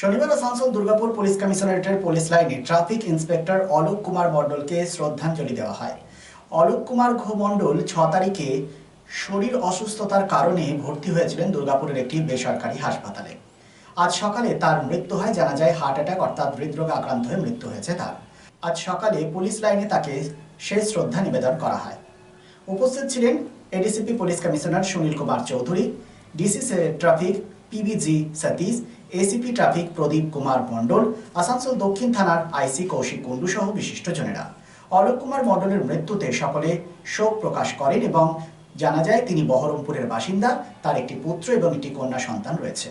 শনিবার আসানসোল দুর্গাপুর পুলিশ কমিশনারেটের পুলিশ লাইনে ট্রাফিক ইন্সপেক্টর অলোক কুমার মণ্ডলকে শ্রদ্ধাঞ্জলি দেওয়া হয়। অলোক কুমার ঘো মণ্ডল ছ তারিখে শরীর অসুস্থতার কারণে ভর্তি হয়েছিলেন দুর্গাপুরের একটি বেসরকারি হাসপাতালে। আজ সকালে তার মৃত্যু হয়, জানা যায় হার্ট অ্যাটাক, অর্থাৎ হৃদরোগে আক্রান্ত হয়ে মৃত্যু হয়েছে তার। আজ সকালে পুলিশ লাইনে তাকে শেষ শ্রদ্ধা নিবেদন করা হয়। উপস্থিত ছিলেন ADCP police commissioner Sunil Kumar Chowdhury, DC traffic PBG Satish ACP traffic Pradip Kumar Mondal Asansol দক্ষিণ থানার আইসি কৌশিক কুণ্ডু সহ বিশিষ্টজনেরা অলোক কুমার মণ্ডলের মৃত্যুতে সকলে শোক প্রকাশ করেন এবং জানা যায় তিনি বহরমপুরের বাসিন্দা, তার একটি পুত্র এবং একটি কন্যা সন্তান রয়েছে।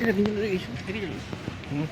এটা ভিতরে হুম।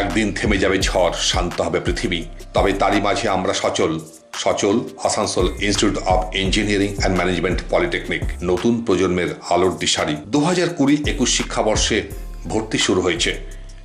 একদিন থেমে যাবে ঝড় শান্ত হবে পৃথিবী। তবে তারই মাঝে আমরা সচল। সচল Asansol Institute of Engineering and Management Polytechnic নতুন প্রজন্মের আলোর দিশারি। দু হাজার কুড়ি একুশ শিক্ষাবর্ষে ভর্তি শুরু হয়েছে।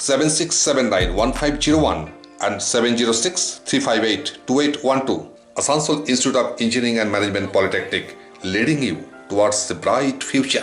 707679 and 706 358 2812. Asansol Institute of Engineering and Management Polytechnic, leading you towards the bright future.